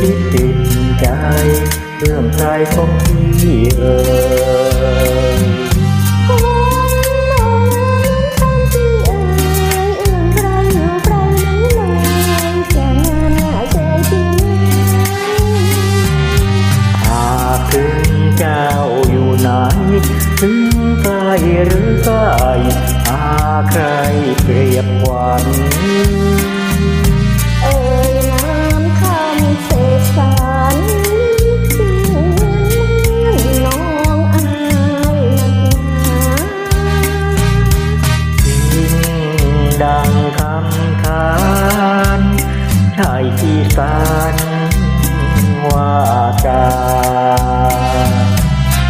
คิดติดใจเรื่องใจของพี่เอ่ยคนมองฉันที่เอ่ยอื่นไรอยู่ไกลไหนเลยจะงานหน้าเชยที่ไหนหากถึงเจ้าอยู่ไหน ถึงไกลหรือใกล้หาใครเปรียบหวัน ที่สานว่าจา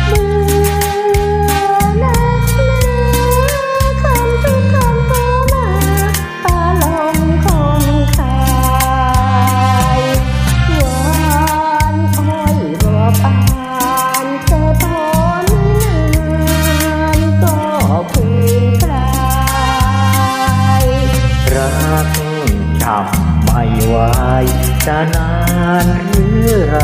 เบื่อนักหนาคำทุกคำเข้ามาปาลมคมคายหวานอ้อยบัวปานแต่พอไม่นานก็คืนคลายรัก ไม่ไหวจะนานหรือไร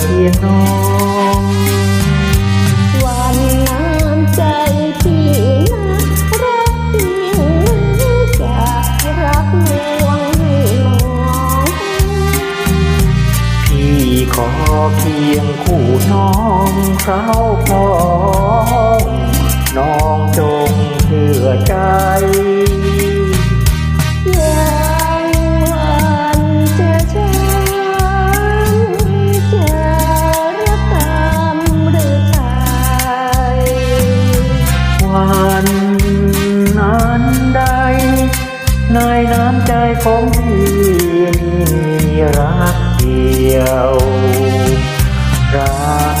เพียงน้องวันน้ำใจพี่นะรักเพียงมือจากรักลวงให้มองพี่ขอเพียงคู่น้องเขาพ้องน้อง ในน้ำใจของพี่มีรักเดียว รัก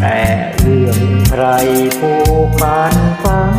แต่เรื่องใครผู้พันฟัง